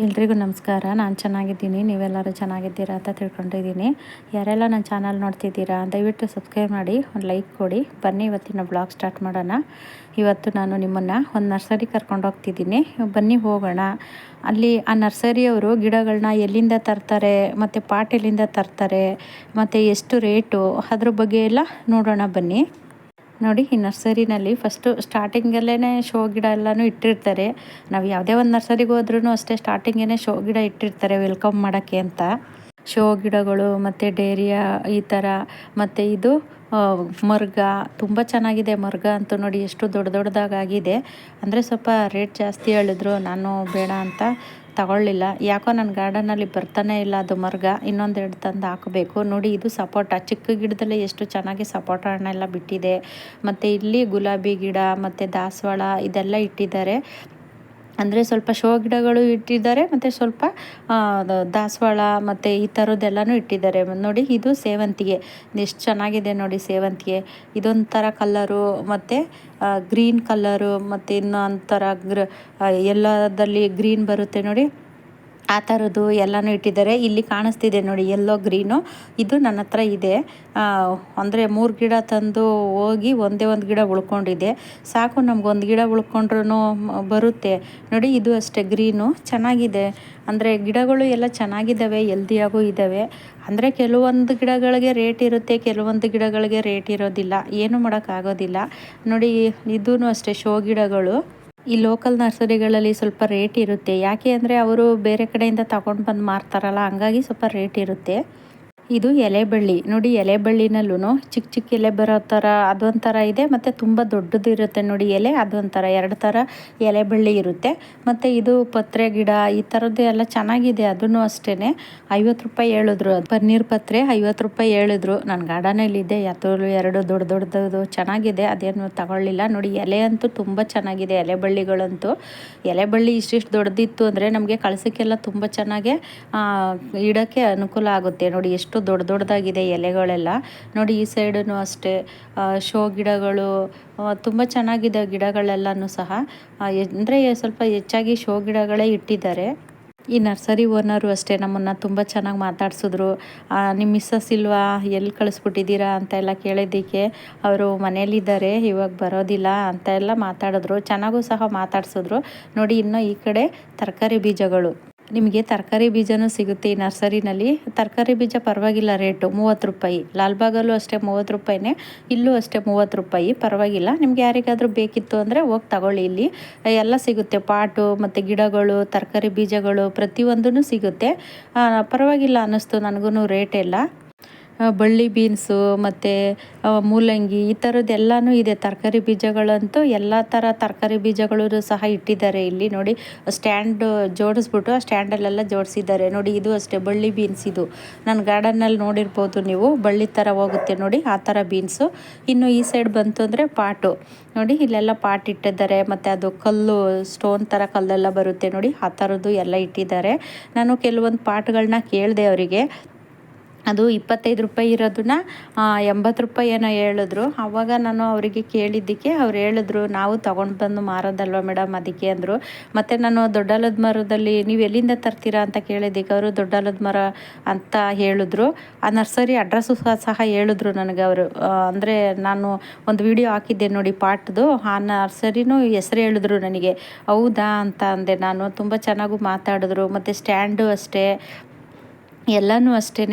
ಎಲ್ರಿಗೂ ನಮಸ್ಕಾರ. ನಾನು ಚೆನ್ನಾಗಿದ್ದೀನಿ. ನೀವೆಲ್ಲರೂ ಚೆನ್ನಾಗಿದ್ದೀರಾ ಅಂತ ತಿಳ್ಕೊಂಡಿದ್ದೀನಿ. ಯಾರೆಲ್ಲ ನನ್ನ ಚಾನಲ್ ನೋಡ್ತಿದ್ದೀರಾ, ದಯವಿಟ್ಟು ಸಬ್ಸ್ಕ್ರೈಬ್ ಮಾಡಿ, ಒಂದು ಲೈಕ್ ಕೊಡಿ. ಬನ್ನಿ ಇವತ್ತಿನ ಬ್ಲಾಗ್ ಸ್ಟಾರ್ಟ್ ಮಾಡೋಣ. ಇವತ್ತು ನಾನು ನಿಮ್ಮನ್ನು ಒಂದು ನರ್ಸರಿ ಕರ್ಕೊಂಡು ಹೋಗ್ತಿದ್ದೀನಿ. ಬನ್ನಿ ಹೋಗೋಣ. ಅಲ್ಲಿ ಆ ನರ್ಸರಿಯವರು ಗಿಡಗಳನ್ನ ಎಲ್ಲಿಂದ ತರ್ತಾರೆ, ಮತ್ತು ಪಾಟ್ ಎಲ್ಲಿಂದ ತರ್ತಾರೆ, ಮತ್ತು ಎಷ್ಟು ರೇಟು, ಅದ್ರ ಬಗ್ಗೆ ಎಲ್ಲ ನೋಡೋಣ ಬನ್ನಿ. ನೋಡಿ, ಈ ನರ್ಸರಿನಲ್ಲಿ ಫಸ್ಟು ಸ್ಟಾರ್ಟಿಂಗಲ್ಲೇ ಶೋ ಗಿಡ ಎಲ್ಲನೂ ಇಟ್ಟಿರ್ತಾರೆ. ನಾವು ಯಾವುದೇ ಒಂದು ನರ್ಸರಿಗೆ ಹೋದ್ರೂ ಅಷ್ಟೇ ಸ್ಟಾರ್ಟಿಂಗೇ ಶೋ ಗಿಡ ಇಟ್ಟಿರ್ತಾರೆ ವೆಲ್ಕಮ್ ಮಾಡೋಕ್ಕೆ ಅಂತ. ಶೋ ಗಿಡಗಳು ಮತ್ತು ಡೇರಿಯಾ ಈ ಥರ ಮತ್ತು ಇದು ಮರ್ಗ, ತುಂಬ ಚೆನ್ನಾಗಿದೆ ಮರ್ಗ ಅಂತೂ ನೋಡಿ, ಎಷ್ಟು ದೊಡ್ಡ ದೊಡ್ಡದಾಗಿದೆ ಅಂದರೆ ಸ್ವಲ್ಪ ರೇಟ್ ಜಾಸ್ತಿ ಹೇಳಿದ್ರು, ನಾನು ಬೇಡ ಅಂತ. ತಗೊಳ್ಳಿಲ್ಲ. ಯಾಕೋ ನನ್ನ ಗಾರ್ಡನಲ್ಲಿ ಬರ್ತಾನೆ ಇಲ್ಲ ಅದು ಮರ್ಗ. ಇನ್ನೊಂದೆರಡು ತಂದು ಹಾಕಬೇಕು. ನೋಡಿ, ಇದು ಸಪೋಟ ಚಿಕ್ಕ ಗಿಡದಲ್ಲೇ ಎಷ್ಟು ಚೆನ್ನಾಗಿ ಸಪೋಟ ಹಣ್ಣೆಲ್ಲ ಬಿಟ್ಟಿದೆ. ಮತ್ತು ಇಲ್ಲಿ ಗುಲಾಬಿ ಗಿಡ, ಮತ್ತು ದಾಸವಾಳ ಇದೆಲ್ಲ ಇಟ್ಟಿದ್ದಾರೆ. ಅಂದರೆ ಸ್ವಲ್ಪ ಶೋ ಗಿಡಗಳು ಇಟ್ಟಿದ್ದಾರೆ, ಮತ್ತು ಸ್ವಲ್ಪ ದಾಸವಾಳ ಮತ್ತು ಈ ಥರದ್ದೆಲ್ಲನೂ ಇಟ್ಟಿದ್ದಾರೆ. ನೋಡಿ, ಇದು ಸೇವಂತಿಗೆ. ಎಷ್ಟು ಚೆನ್ನಾಗಿದೆ ನೋಡಿ ಸೇವಂತಿಗೆ. ಇದೊಂಥರ ಕಲ್ಲರು ಮತ್ತು ಗ್ರೀನ್ ಕಲ್ಲರು ಮತ್ತು ಇನ್ನೊಂಥರ ಗ್ರ ಎಲ್ಲದಲ್ಲಿ ಗ್ರೀನ್ ಬರುತ್ತೆ ನೋಡಿ. ಆ ಥರದ್ದು ಎಲ್ಲನೂ ಇಟ್ಟಿದ್ದಾರೆ. ಇಲ್ಲಿ ಕಾಣಿಸ್ತಿದೆ ನೋಡಿ ಎಲ್ಲೋ ಗ್ರೀನು ಇದು ನನ್ನ ಹತ್ರ ಇದೆ. ಅಂದರೆ ಮೂರು ಗಿಡ ತಂದು ಹೋಗಿ ಒಂದೇ ಒಂದು ಗಿಡ ಉಳ್ಕೊಂಡಿದೆ. ಸಾಕು ನಮ್ಗೊಂದು ಗಿಡ ಉಳ್ಕೊಂಡ್ರೂ ಬರುತ್ತೆ. ನೋಡಿ, ಇದು ಅಷ್ಟೇ ಗ್ರೀನು ಚೆನ್ನಾಗಿದೆ. ಅಂದರೆ ಗಿಡಗಳು ಎಲ್ಲ ಚೆನ್ನಾಗಿದ್ದಾವೆ ಎಲ್ದಿಯಾಗೂ ಇದ್ದಾವೆ. ಅಂದರೆ ಕೆಲವೊಂದು ಗಿಡಗಳಿಗೆ ರೇಟ್ ಇರುತ್ತೆ, ಕೆಲವೊಂದು ಗಿಡಗಳಿಗೆ ರೇಟ್ ಇರೋದಿಲ್ಲ. ಏನು ಮಾಡೋಕ್ಕಾಗೋದಿಲ್ಲ ನೋಡಿ ಇದೂ ಅಷ್ಟೇ ಶೋ ಗಿಡಗಳು. ಈ ಲೋಕಲ್ ನರ್ಸರಿಗಳಲ್ಲಿ ಸ್ವಲ್ಪ ರೇಟ್ ಇರುತ್ತೆ. ಯಾಕೆ ಅಂದರೆ ಅವರು ಬೇರೆ ಕಡೆಯಿಂದ ತಗೊಂಡು ಬಂದು ಮಾರ್ತಾರಲ್ಲ, ಹಂಗಾಗಿ ಸ್ವಲ್ಪ ರೇಟ್ ಇರುತ್ತೆ. ಇದು ಎಲೆ ಬಳ್ಳಿ ನೋಡಿ ಎಲೆ ಬಳ್ಳಿನಲ್ಲೂ ಚಿಕ್ಕ ಚಿಕ್ಕ ಎಲೆ ಬರೋ ಥರ ಅದೊಂಥರ ಇದೆ. ಮತ್ತು ತುಂಬ ದೊಡ್ಡದು ಇರುತ್ತೆ ನೋಡಿ ಎಲೆ. ಅದೊಂಥರ ಎರಡು ಥರ ಎಲೆ ಬಳ್ಳಿ ಇರುತ್ತೆ. ಮತ್ತು ಇದು ಪತ್ರೆ ಗಿಡ ಈ ಥರದ್ದು ಎಲ್ಲ ಚೆನ್ನಾಗಿದೆ ಅದನ್ನು ಅಷ್ಟೇ ಐವತ್ತು ರೂಪಾಯಿ ಹೇಳಿದ್ರು ಪನ್ನೀರ್ ಪತ್ರೆ ಐವತ್ತು ರೂಪಾಯಿ ಹೇಳಿದ್ರು. ನನ್ನ ಗಾರ್ಡನಲ್ಲಿದೆ ಯಾತೋಲು ಎರಡು ದೊಡ್ಡ ದೊಡ್ಡದು ಚೆನ್ನಾಗಿದೆ. ಅದೇನು ತಗೊಳ್ಳಿಲ್ಲ. ನೋಡಿ ಎಲೆ ಅಂತೂ ತುಂಬ ಚೆನ್ನಾಗಿದೆ ಎಲೆ ಬಳ್ಳಿಗಳಂತೂ ಎಲೆ ಬಳ್ಳಿ ಇಷ್ಟಿಷ್ಟು ದೊಡ್ಡದಿತ್ತು ಅಂದರೆ ನಮಗೆ ಕಳಸಕ್ಕೆಲ್ಲ ತುಂಬ ಚೆನ್ನಾಗೆ ಇಡೋಕ್ಕೆ ಅನುಕೂಲ ಆಗುತ್ತೆ. ನೋಡಿ ಎಷ್ಟು ದೊಡ್ಡ ದೊಡ್ಡದಾಗಿದೆ ಎಲೆಗಳೆಲ್ಲ. ನೋಡಿ ಈ ಸೈಡೂ ಅಷ್ಟೇ. ಶೋ ಗಿಡಗಳು ತುಂಬ ಚೆನ್ನಾಗಿದೆ ಗಿಡಗಳೆಲ್ಲನೂ ಸಹ. ಅಂದರೆ ಸ್ವಲ್ಪ ಹೆಚ್ಚಾಗಿ ಶೋ ಗಿಡಗಳೇ ಇಟ್ಟಿದ್ದಾರೆ. ಈ ನರ್ಸರಿ ಓನರು ಅಷ್ಟೇ ನಮ್ಮನ್ನು ತುಂಬ ಚೆನ್ನಾಗಿ ಮಾತಾಡ್ಸಿದ್ರು. ನಿಮ್ಮ ಮಿಸ್ಸಸ್ ಇಲ್ವಾ? ಎಲ್ಲಿ ಕಳಿಸ್ಬಿಟ್ಟಿದ್ದೀರಾ? ಅಂತ ಎಲ್ಲ ಕೇಳಿದ್ದಕ್ಕೆ ಅವರು ಮನೇಲಿದ್ದಾರೆ, ಇವಾಗ ಬರೋದಿಲ್ಲ ಅಂತ ಎಲ್ಲ ಮಾತಾಡಿದ್ರು. ಚೆನ್ನಾಗೂ ಸಹ ಮಾತಾಡ್ಸಿದ್ರು. ನೋಡಿ ಇನ್ನು ಈ ಕಡೆ ತರಕಾರಿ ಬೀಜಗಳು. ನಿಮಗೆ ತರಕಾರಿ ಬೀಜನೂ ಸಿಗುತ್ತೆ ಈ ನರ್ಸರಿನಲ್ಲಿ. ತರಕಾರಿ ಬೀಜ ಪರವಾಗಿಲ್ಲ ರೇಟು ಮೂವತ್ತು ರೂಪಾಯಿ. ಲಾಲ್ಬಾಗಲ್ಲೂ ಅಷ್ಟೇ ಮೂವತ್ತು ರೂಪಾಯಿನೇ, ಇಲ್ಲೂ ಅಷ್ಟೇ ಮೂವತ್ತು ರೂಪಾಯಿ. ಪರವಾಗಿಲ್ಲ. ನಿಮ್ಗೆ ಯಾರಿಗಾದರೂ ಬೇಕಿತ್ತು ಅಂದರೆ ಹೋಗಿ ತಗೊಳ್ಳಿ ಇಲ್ಲಿ. ಎಲ್ಲ ಸಿಗುತ್ತೆ. ಪಾಟು ಮತ್ತು ಗಿಡಗಳು, ತರಕಾರಿ ಬೀಜಗಳು ಪ್ರತಿಯೊಂದೂ ಸಿಗುತ್ತೆ. ಪರವಾಗಿಲ್ಲ ಅನ್ನಿಸ್ತು ನನಗೂ ರೇಟ್ ಎಲ್ಲ. ಬಳ್ಳಿ ಬೀನ್ಸು ಮತ್ತು ಮೂಲಂಗಿ ಈ ಥರದ್ದೆಲ್ಲನೂ ಇದೆ. ತರಕಾರಿ ಬೀಜಗಳಂತೂ ಎಲ್ಲ ಥರ ತರಕಾರಿ ಬೀಜಗಳು ಸಹ ಇಟ್ಟಿದ್ದಾರೆ ಇಲ್ಲಿ ನೋಡಿ. ಸ್ಟ್ಯಾಂಡ್ ಜೋಡಿಸ್ಬಿಟ್ಟು ಆ ಸ್ಟ್ಯಾಂಡಲ್ಲೆಲ್ಲ ಜೋಡಿಸಿದ್ದಾರೆ. ನೋಡಿ, ಇದು ಅಷ್ಟೇ ಬಳ್ಳಿ ಬೀನ್ಸ್ ಇದು. ನನ್ನ ಗಾರ್ಡನ್ನಲ್ಲಿ ನೋಡಿರ್ಬೋದು ನೀವು, ಬಳ್ಳಿ ಥರ ಹೋಗುತ್ತೆ ನೋಡಿ ಆ ಥರ ಬೀನ್ಸು. ಇನ್ನು ಈ ಸೈಡ್ ಬಂತು ಅಂದರೆ ಪಾಟು. ನೋಡಿ, ಇಲ್ಲೆಲ್ಲ ಪಾಟ್ ಇಟ್ಟಿದ್ದಾರೆ. ಮತ್ತು ಅದು ಕಲ್ಲು, ಸ್ಟೋನ್ ಥರ ಕಲ್ಲೆಲ್ಲ ಬರುತ್ತೆ ನೋಡಿ, ಆ ಥರದ್ದು ಎಲ್ಲ ಇಟ್ಟಿದ್ದಾರೆ. ನಾನು ಕೆಲವೊಂದು ಪಾಟ್ಗಳನ್ನ ಕೇಳಿದೆ ಅವರಿಗೆ. ಅದು ಇಪ್ಪತ್ತೈದು ರೂಪಾಯಿ ಇರೋದನ್ನ ಎಂಬತ್ತು ರೂಪಾಯಿ ಏನೋ ಹೇಳಿದ್ರು. ಆವಾಗ ನಾನು ಅವರಿಗೆ ಕೇಳಿದ್ದಕ್ಕೆ ಅವ್ರು ಹೇಳಿದ್ರು, ನಾವು ತೊಗೊಂಡು ಬಂದು ಮಾರೋದಲ್ವ ಮೇಡಮ್? ಅದಕ್ಕೆ ಅಂದರು. ಮತ್ತು ನಾನು ದೊಡ್ಡಲದ ಮರದಲ್ಲಿ, ನೀವು ಎಲ್ಲಿಂದ ತರ್ತೀರಾ? ಅಂತ ಕೇಳಿದ್ದಕ್ಕೆ ಅವರು, ದೊಡ್ಡಲದ ಮರ ಅಂತ ಹೇಳಿದ್ರು. ಆ ನರ್ಸರಿ ಅಡ್ರೆಸ್ಸು ಸಹ ಹೇಳಿದ್ರು ನನಗೆ ಅವರು. ಅಂದರೆ ನಾನು ಒಂದು ವಿಡಿಯೋ ಹಾಕಿದ್ದೆ ನೋಡಿ ಪಾಟ್ದು. ಆ ನರ್ಸರಿನೂ ಹೆಸರು ಹೇಳಿದ್ರು ನನಗೆ. ಹೌದಾ? ಅಂತ ಅಂದೆ ನಾನು. ತುಂಬ ಚೆನ್ನಾಗೂ ಮಾತಾಡಿದ್ರು. ಮತ್ತು ಸ್ಟ್ಯಾಂಡು ಅಷ್ಟೇ. ಎಲ್ಲನೂ ಅಷ್ಟೇ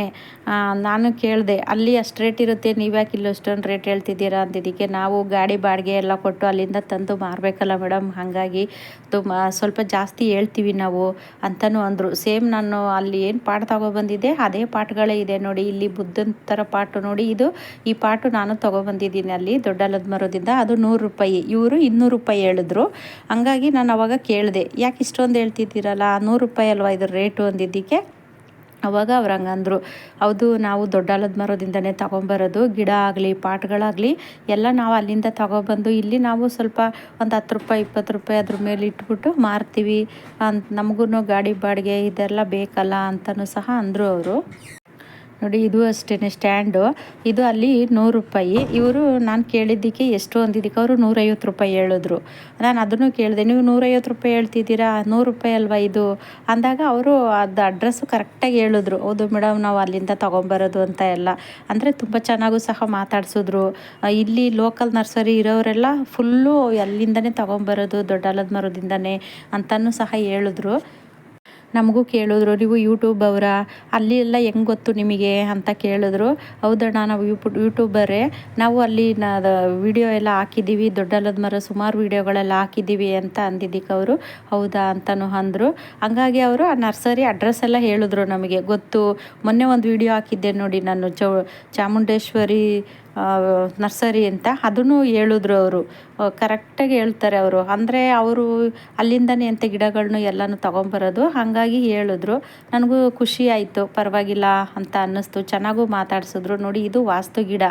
ನಾನು ಕೇಳಿದೆ, ಅಲ್ಲಿ ಅಷ್ಟು ರೇಟ್ ಇರುತ್ತೆ, ನೀವು ಯಾಕೆ ಇಲ್ಲಿ ಅಷ್ಟೊಂದು ರೇಟ್ ಹೇಳ್ತಿದ್ದೀರಾ ಅಂದಿದ್ದಕ್ಕೆ ನಾವು ಗಾಡಿ ಬಾಡಿಗೆ ಎಲ್ಲ ಕೊಟ್ಟು ಅಲ್ಲಿಂದ ತಂದು ಮಾರಬೇಕಲ್ಲ ಮೇಡಮ್, ಹಾಗಾಗಿ ತುಂಬ, ಸ್ವಲ್ಪ ಜಾಸ್ತಿ ಹೇಳ್ತೀವಿ ನಾವು ಅಂತಲೂ ಅಂದರು. ಸೇಮ್ ನಾನು ಅಲ್ಲಿ ಏನು ಪಾಠ ತಗೊಬಂದಿದ್ದೆ, ಅದೇ ಪಾಠಗಳೇ ಇದೆ ನೋಡಿ, ಇಲ್ಲಿ ಬುದ್ಧನ ಥರ ಪಾಟು ನೋಡಿ, ಇದು ಈ ಪಾಟು ನಾನು ತೊಗೊಬಂದಿದ್ದೀನಿ ಅಲ್ಲಿ ದೊಡ್ಡ ಮರದಿಂದ, ಅದು ನೂರು ರೂಪಾಯಿ, ಇವರು ಇನ್ನೂರು ರೂಪಾಯಿ ಹೇಳಿದ್ರು. ಹಂಗಾಗಿ ನಾನು ಅವಾಗ ಕೇಳಿದೆ, ಯಾಕೆ ಇಷ್ಟೊಂದು ಹೇಳ್ತಿದ್ದೀರಲ್ಲ, ನೂರು ರೂಪಾಯಿ ಅಲ್ವಾ ಇದ್ರ ರೇಟು ಅಂದಿದ್ದಕ್ಕೆ? ಅವಾಗ ಅವ್ರು ಹಂಗಂದ್ರು ಹೌದು, ನಾವು ದೊಡ್ಡ ಅಲದ ಮರದಿಂದನೇ ತೊಗೊಂಬರೋದು, ಗಿಡ ಆಗಲಿ, ಪಾಟ್ಗಳಾಗಲಿ, ಎಲ್ಲ ನಾವು ಅಲ್ಲಿಂದ ತೊಗೊಬಂದು ಇಲ್ಲಿ ನಾವು ಸ್ವಲ್ಪ ಒಂದು ಹತ್ತು ರೂಪಾಯಿ, ಇಪ್ಪತ್ತು ರೂಪಾಯಿ ಅದ್ರ ಮೇಲೆ ಇಟ್ಬಿಟ್ಟು ಮಾರ್ತೀವಿ. ಅಂತ ನಮಗೂ ಗಾಡಿ ಬಾಡಿಗೆ ಇದೆಲ್ಲ ಬೇಕಲ್ಲ ಅಂತಲೂ ಸಹ ಅಂದರು ಅವರು. ನೋಡಿ, ಇದು ಅಷ್ಟೇ ಸ್ಟ್ಯಾಂಡು. ಇದು ಅಲ್ಲಿ ನೂರು ರೂಪಾಯಿ. ಇವರು ನಾನು ಕೇಳಿದ್ದಕ್ಕೆ ಎಷ್ಟು ಅಂದಿದ್ದಕ್ಕೆ ಅವರು ನೂರೈವತ್ತು ರೂಪಾಯಿ ಹೇಳಿದ್ರು. ನಾನು ಅದನ್ನು ಕೇಳಿದೆ, ನೀವು ನೂರೈವತ್ತು ರೂಪಾಯಿ ಹೇಳ್ತಿದ್ದೀರಾ? ನೂರು ರೂಪಾಯಿ ಅಲ್ವಾ ಇದು? ಅಂದಾಗ ಅವರು ಅದು ಅಡ್ರೆಸ್ಸು ಕರೆಕ್ಟಾಗಿ ಹೇಳಿದ್ರು. ಹೌದು ಮೇಡಮ್ ನಾವು ಅಲ್ಲಿಂದ ತೊಗೊಂಬರೋದು ಅಂತ ಎಲ್ಲ. ಅಂದರೆ ತುಂಬ ಚೆನ್ನಾಗೂ ಸಹ ಮಾತಾಡಿಸಿದ್ರು. ಇಲ್ಲಿ ಲೋಕಲ್ ನರ್ಸರಿ ಇರೋರೆಲ್ಲ ಫುಲ್ಲು ಅಲ್ಲಿಂದನೇ ತೊಗೊಂಬರೋದು, ದೊಡ್ಡ ಮರದಿಂದನೇ ಅಂತಲೂ ಸಹ ಹೇಳಿದ್ರು. ನಮಗೂ ಕೇಳಿದ್ರು, ನೀವು ಯೂಟ್ಯೂಬ್ ಅವರ? ಅಲ್ಲಿ ಎಲ್ಲ ಹೆಂಗೆ ಗೊತ್ತು ನಿಮಗೆ? ಅಂತ ಕೇಳಿದ್ರು. ಹೌದಣ್ಣ, ನಾವು ಯೂಪು ಯೂಟ್ಯೂಬರೇ ನಾವು ಅಲ್ಲಿ ವಿಡಿಯೋ ಎಲ್ಲ ಹಾಕಿದ್ದೀವಿ. ದೊಡ್ಡಲದ ಮರ ಸುಮಾರು ವೀಡಿಯೋಗಳೆಲ್ಲ ಹಾಕಿದ್ದೀವಿ ಅಂತ ಅಂದಿದ್ದಕ್ಕೆ ಅವರು. ಹೌದಾ ಅಂತಲೂ ಅಂದರು. ಹಂಗಾಗಿ ಅವರು ಆ ನರ್ಸರಿ ಅಡ್ರೆಸ್ ಎಲ್ಲ ಹೇಳಿದ್ರು ನಮಗೆ. ಗೊತ್ತು, ಮೊನ್ನೆ ಒಂದು ವಿಡಿಯೋ ಹಾಕಿದ್ದೆ ನೋಡಿ ನಾನು ಚೌ, ಚಾಮುಂಡೇಶ್ವರಿ ನರ್ಸರಿ ಅಂತ ಅದನ್ನು ಹೇಳಿದ್ರು ಅವರು. ಕರೆಕ್ಟಾಗಿ ಹೇಳ್ತಾರೆ ಅವರು. ಅಂದರೆ ಅವರು ಅಲ್ಲಿಂದನೇ ಅಂತ ಗಿಡಗಳನ್ನೂ ಎಲ್ಲನೂ ತೊಗೊಂಬರೋದು. ಹಾಗಾಗಿ ಹೇಳಿದ್ರು. ನನಗೂ ಖುಷಿ ಆಯಿತು. ಪರವಾಗಿಲ್ಲ ಅಂತ ಅನ್ನಿಸ್ತು. ಚೆನ್ನಾಗೂ ಮಾತಾಡಿಸಿದ್ರು. ನೋಡಿ, ಇದು ವಾಸ್ತು ಗಿಡ.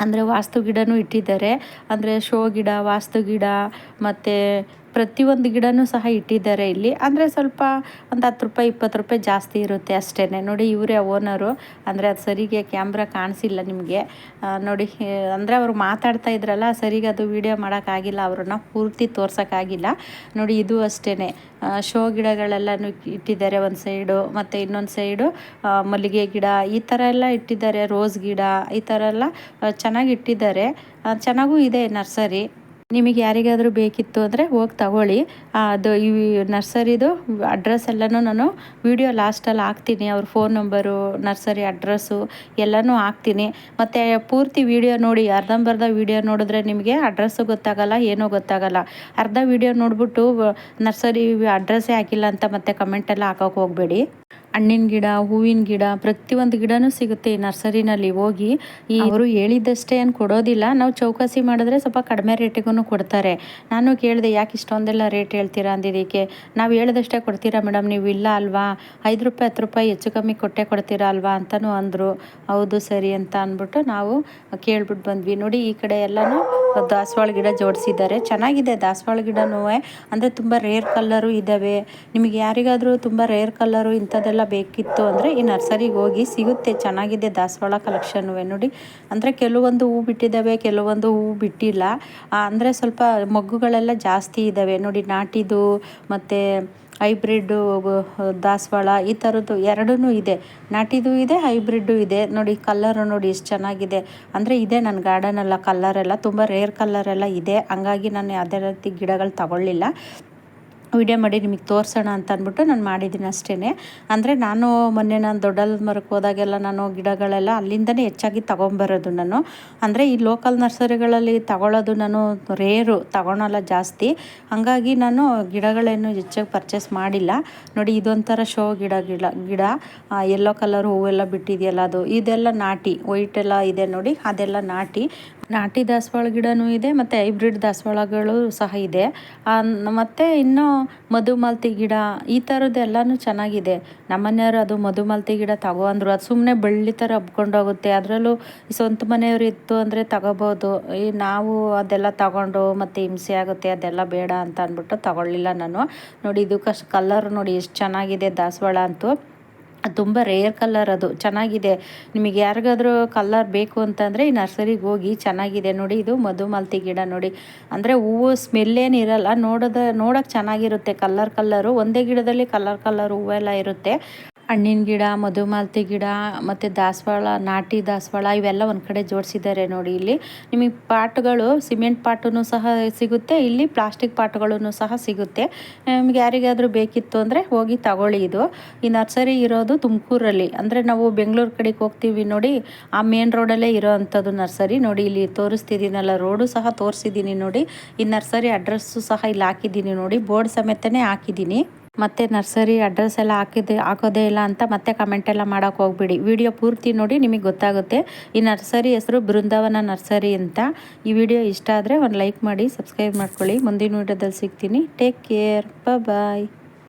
ಅಂದರೆ ವಾಸ್ತು ಗಿಡನೂ ಇಟ್ಟಿದ್ದಾರೆ. ಅಂದರೆ ಶೋ ಗಿಡ, ವಾಸ್ತು ಗಿಡ, ಮತ್ತು ಪ್ರತಿಯೊಂದು ಗಿಡನೂ ಸಹ ಇಟ್ಟಿದ್ದಾರೆ ಇಲ್ಲಿ. ಅಂದರೆ ಸ್ವಲ್ಪ ಒಂದು ಹತ್ತು ರೂಪಾಯಿ, ಇಪ್ಪತ್ತು ರೂಪಾಯಿ ಜಾಸ್ತಿ ಇರುತ್ತೆ ಅಷ್ಟೇ ನೋಡಿ ಇವರೇ ಓನರು. ಅಂದರೆ ಅದು ಸರಿಗೆ ಕ್ಯಾಮ್ರಾ ಕಾಣಿಸಿಲ್ಲ ನಿಮಗೆ. ನೋಡಿ ಅಂದರೆ ಅವರು ಮಾತಾಡ್ತಾ ಇದ್ರಲ್ಲ, ಸರಿಗೆ ಅದು ವೀಡಿಯೋ ಮಾಡೋಕ್ಕಾಗಿಲ್ಲ ಅವ್ರನ್ನ ಪೂರ್ತಿ ತೋರ್ಸೋಕ್ಕಾಗಿಲ್ಲ ನೋಡಿ ಇದು ಅಷ್ಟೇ ಶೋ ಗಿಡಗಳೆಲ್ಲನೂ ಇಟ್ಟಿದ್ದಾರೆ ಒಂದು ಸೈಡು, ಮತ್ತು ಇನ್ನೊಂದು ಸೈಡು ಮಲ್ಲಿಗೆ ಗಿಡ, ಈ ಥರ ಎಲ್ಲ ಇಟ್ಟಿದ್ದಾರೆ, ರೋಸ್ ಗಿಡ, ಈ ಥರ ಎಲ್ಲ ಚೆನ್ನಾಗಿ ಇಟ್ಟಿದ್ದಾರೆ. ಚೆನ್ನಾಗೂ ಇದೆ ನರ್ಸರಿ. ನಿಮಗೆ ಯಾರಿಗಾದರೂ ಬೇಕಿತ್ತು ಅಂದರೆ ಹೋಗಿ ತಗೊಳ್ಳಿ. ಅದು ಈ ನರ್ಸರಿದು ಅಡ್ರೆಸ್ ಎಲ್ಲನೂ ನಾನು ವಿಡಿಯೋ ಲಾಸ್ಟಲ್ಲಿ ಹಾಕ್ತೀನಿ. ಅವ್ರ ಫೋನ್ ನಂಬರು ನರ್ಸರಿ ಅಡ್ರೆಸ್ಸು ಎಲ್ಲನೂ ಹಾಕ್ತೀನಿ. ಮತ್ತು ಪೂರ್ತಿ ವಿಡಿಯೋ ನೋಡಿ, ಅರ್ಧಂಬರ್ಧ ವಿಡಿಯೋ ನೋಡಿದ್ರೆ ನಿಮಗೆ ಅಡ್ರೆಸ್ಸು ಗೊತ್ತಾಗಲ್ಲ, ಏನೂ ಗೊತ್ತಾಗಲ್ಲ. ಅರ್ಧ ವಿಡಿಯೋ ನೋಡಿಬಿಟ್ಟು, ನರ್ಸರಿ ಅಡ್ರೆಸ್ಸೇ ಹಾಕಿಲ್ಲ ಅಂತ ಮತ್ತೆ ಕಮೆಂಟೆಲ್ಲ ಹಾಕೋಕೆ ಹೋಗಬೇಡಿ. ಹಣ್ಣಿನ ಗಿಡ, ಹೂವಿನ ಗಿಡ, ಪ್ರತಿಯೊಂದು ಗಿಡನೂ ಸಿಗುತ್ತೆ ಈ ನರ್ಸರಿನಲ್ಲಿ ಹೋಗಿ. ಈ ಅವರು ಹೇಳಿದ್ದಷ್ಟೇ ಏನು ಕೊಡೋದಿಲ್ಲ. ನಾವು ಚೌಕಾಸಿ ಮಾಡಿದ್ರೆ ಸ್ವಲ್ಪ ಕಡಿಮೆ ರೇಟಿಗೂ ಕೊಡ್ತಾರೆ. ನಾನು ಕೇಳಿದೆ, ಯಾಕೆ ಇಷ್ಟೊಂದೆಲ್ಲ ರೇಟ್ ಹೇಳ್ತೀರಾ? ಅಂದಿದ್ದಕ್ಕೆ ನಾವು ಹೇಳಿದಷ್ಟೇ ಕೊಡ್ತೀರಾ ಮೇಡಮ್, ನೀವು ಇಲ್ಲ ಅಲ್ವಾ? ಐದು ರೂಪಾಯಿ, ಹತ್ತು ರೂಪಾಯಿ ಹೆಚ್ಚು ಕಮ್ಮಿ ಕೊಟ್ಟೆ ಕೊಡ್ತೀರಾ ಅಲ್ವಾ? ಅಂತಲೂ ಅಂದರು. ಹೌದು ಸರಿ ಅಂತ ಅಂದ್ಬಿಟ್ಟು ನಾವು ಕೇಳ್ಬಿಟ್ಟು ಬಂದ್ವಿ. ನೋಡಿ, ಈ ಕಡೆ ಎಲ್ಲನೂ ದಾಸವಾಳ ಗಿಡ ಜೋಡಿಸಿದ್ದಾರೆ. ಚೆನ್ನಾಗಿದೆ ದಾಸವಾಳ ಗಿಡನೂ ಅಂದರೆ ತುಂಬ ರೇರ್ ಕಲ್ಲರು ಇದ್ದಾವೆ ನಿಮಗೆ ಯಾರಿಗಾದರೂ ತುಂಬ ರೇರ್ ಕಲ್ಲರು ಇಂಥದ್ದೆಲ್ಲ ಬೇಕಿತ್ತು ಅಂದರೆ ಈ ನರ್ಸರಿಗೆ ಹೋಗಿ ಸಿಗುತ್ತೆ, ಚೆನ್ನಾಗಿದೆ ದಾಸವಾಳ ಕಲೆಕ್ಷನ್ನು ನೋಡಿ. ಅಂದರೆ ಕೆಲವೊಂದು ಹೂ ಬಿಟ್ಟಿದ್ದಾವೆ, ಕೆಲವೊಂದು ಹೂ ಬಿಟ್ಟಿಲ್ಲ. ಅಂದರೆ ಸ್ವಲ್ಪ ಮೊಗ್ಗುಗಳೆಲ್ಲ ಜಾಸ್ತಿ ಇದ್ದಾವೆ. ನೋಡಿ ನಾಟಿದು ಮತ್ತು ಹೈಬ್ರಿಡ್ಡು ದಾಸವಾಳ, ಈ ಥರದ್ದು ಎರಡೂ ಇದೆ. ನಾಟಿದು ಇದೆ ಹೈಬ್ರಿಡ್ಡು ಇದೆ. ನೋಡಿ ಕಲ್ಲರು ನೋಡಿ ಎಷ್ಟು ಚೆನ್ನಾಗಿದೆ. ಅಂದರೆ ಇದೆ ನನ್ನ ಗಾರ್ಡನೆಲ್ಲ ಕಲ್ಲರೆಲ್ಲ ತುಂಬ ರೇರ್ ಕಲ್ಲರೆಲ್ಲ ಇದೆ. ಹಂಗಾಗಿ ನಾನು ಯಾವುದೇ ರೀತಿ ಗಿಡಗಳು ತಗೊಳ್ಳಿಲ್ಲ. ವಿಡಿಯೋ ಮಾಡಿ ನಿಮಗೆ ತೋರಿಸೋಣ ಅಂತ ಅಂದ್ಬಿಟ್ಟು ನಾನು ಮಾಡಿದ್ದೀನಿ ಅಷ್ಟೇ ಅಂದರೆ ನಾನು ಮೊನ್ನೆ ನಾನು ದೊಡ್ಡಲ್ ಮರಕ್ಕೆ ಹೋದಾಗೆಲ್ಲ ನಾನು ಗಿಡಗಳೆಲ್ಲ ಅಲ್ಲಿಂದನೇ ಹೆಚ್ಚಾಗಿ ತೊಗೊಂಬರೋದು ನಾನು. ಅಂದರೆ ಈ ಲೋಕಲ್ ನರ್ಸರಿಗಳಲ್ಲಿ ತಗೊಳ್ಳೋದು ನಾನು ರೇರು ತಗೊಳಲ್ಲ ಜಾಸ್ತಿ. ಹಾಗಾಗಿ ನಾನು ಗಿಡಗಳೇನು ಹೆಚ್ಚಾಗಿ ಪರ್ಚೇಸ್ ಮಾಡಿಲ್ಲ. ನೋಡಿ ಇದೊಂಥರ ಶೋ ಗಿಡ ಗಿಡ ಗಿಡ. ಯೆಲ್ಲೋ ಕಲರ್ ಹೂವೆಲ್ಲ ಬಿಟ್ಟಿದೆಯಲ್ಲ ಅದು. ಇದೆಲ್ಲ ನಾಟಿ ವೈಟ್ ಎಲ್ಲ ಇದೆ ನೋಡಿ, ಅದೆಲ್ಲ ನಾಟಿ. ನಾಟಿ ದಾಸವಾಳ ಗಿಡನೂ ಇದೆ, ಮತ್ತು ಹೈಬ್ರಿಡ್ ದಾಸವಾಳಗಳು ಸಹ ಇದೆ. ಮತ್ತು ಇನ್ನು ಮಧುಮಾಲತಿ ಗಿಡ, ಈ ಥರದ್ದೆಲ್ಲನೂ ಚೆನ್ನಾಗಿದೆ. ನಮ್ಮನೆಯವರು ಅದು ಮಧುಮಾಲ್ತಿ ಗಿಡ ತಗೋ ಅಂದರು ಅದು ಸುಮ್ಮನೆ ಬಳ್ಳಿ ಥರ ಹಬ್ಕೊಂಡೋಗುತ್ತೆ ಅದರಲ್ಲೂ ಸ್ವಂತ ಮನೆಯವರು ಇತ್ತು ಅಂದರೆ ತಗೋಬೋದು. ಈ ನಾವು ಅದೆಲ್ಲ ತಗೊಂಡು ಮತ್ತು ಹಿಂಸೆ ಆಗುತ್ತೆ, ಅದೆಲ್ಲ ಬೇಡ ಅಂತ ಅಂದ್ಬಿಟ್ಟು ತಗೊಳ್ಳಿಲ್ಲ ನಾನು. ನೋಡಿ ಇದಕ್ಕಷ್ಟು ಕಲರ್ ನೋಡಿ, ಎಷ್ಟು ಚೆನ್ನಾಗಿದೆ ದಾಸವಾಳ ಅಂತೂ. ತುಂಬ ರೇರ್ ಕಲ್ಲರ್ ಅದು. ಚೆನ್ನಾಗಿದೆ. ನಿಮಗೆ ಯಾರಿಗಾದ್ರೂ ಕಲ್ಲರ್ ಬೇಕು ಅಂತಂದರೆ ಈ ನರ್ಸರಿಗೆ ಹೋಗಿ ಚೆನ್ನಾಗಿದೆ ನೋಡಿ. ಇದು ಮಧುಮಾಲತಿ ಗಿಡ ನೋಡಿ. ಅಂದರೆ ಹೂವು ಸ್ಮೆಲ್ಲೇನಿರಲ್ಲ ನೋಡೋದ, ನೋಡೋಕೆ ಚೆನ್ನಾಗಿರುತ್ತೆ. ಕಲ್ಲರ್ ಕಲ್ಲರು ಒಂದೇ ಗಿಡದಲ್ಲಿ ಕಲ್ಲರ್ ಕಲ್ಲರ್ ಹೂವೆಲ್ಲ ಇರುತ್ತೆ. ಹಣ್ಣಿನ ಗಿಡ, ಮಧುಮಾಲತಿ ಗಿಡ, ಮತ್ತು ದಾಸವಾಳ, ನಾಟಿ ದಾಸವಾಳ ಇವೆಲ್ಲ ಒಂದು ಕಡೆ ಜೋಡಿಸಿದ್ದಾರೆ ನೋಡಿ ಇಲ್ಲಿ. ನಿಮಗೆ ಪಾಟ್ಗಳು, ಸಿಮೆಂಟ್ ಪಾಟೂ ಸಹ ಸಿಗುತ್ತೆ, ಇಲ್ಲಿ ಪ್ಲಾಸ್ಟಿಕ್ ಪಾಟ್ಗಳೂ ಸಹ ಸಿಗುತ್ತೆ. ನಿಮ್ಗೆ ಯಾರಿಗಾದರೂ ಬೇಕಿತ್ತು ಅಂದರೆ ಹೋಗಿ ತಗೊಳ್ಳಿ ಇದು. ಈ ನರ್ಸರಿ ಇರೋದು ತುಮಕೂರಲ್ಲಿ. ಅಂದರೆ ನಾವು ಬೆಂಗಳೂರು ಕಡೆಗೆ ಹೋಗ್ತೀವಿ ನೋಡಿ, ಆ ಮೇನ್ ರೋಡಲ್ಲೇ ಇರೋ ಅಂಥದ್ದು ನರ್ಸರಿ ನೋಡಿ, ಇಲ್ಲಿ ತೋರಿಸ್ತಿದ್ದೀನಲ್ಲ, ರೋಡು ಸಹ ತೋರಿಸಿದ್ದೀನಿ ನೋಡಿ. ಈ ನರ್ಸರಿ ಅಡ್ರೆಸ್ಸು ಸಹ ಇಲ್ಲಿ ಹಾಕಿದ್ದೀನಿ ನೋಡಿ, ಬೋರ್ಡ್ ಸಮೇತನೇ ಹಾಕಿದ್ದೀನಿ. ಮತ್ತು ನರ್ಸರಿ ಅಡ್ರೆಸ್ ಎಲ್ಲ ಹಾಕಿದೆ, ಹಾಕೋದೇ ಇಲ್ಲ ಅಂತ ಮತ್ತೆ ಕಮೆಂಟ್ ಎಲ್ಲ ಮಾಡೋಕೆ ಹೋಗ್ಬಿಡಿ. ವಿಡಿಯೋ ಪೂರ್ತಿ ನೋಡಿ ನಿಮಗೆ ಗೊತ್ತಾಗುತ್ತೆ. ಈ ನರ್ಸರಿ ಹೆಸರು ಬೃಂದಾವನ ನರ್ಸರಿ ಅಂತ. ಈ ವಿಡಿಯೋ ಇಷ್ಟ ಆದರೆ ಒಂದು ಲೈಕ್ ಮಾಡಿ ಸಬ್ಸ್ಕ್ರೈಬ್ ಮಾಡ್ಕೊಳ್ಳಿ. ಮುಂದಿನ ವಿಡಿಯೋದಲ್ಲಿ ಸಿಗ್ತೀನಿ. Take care bye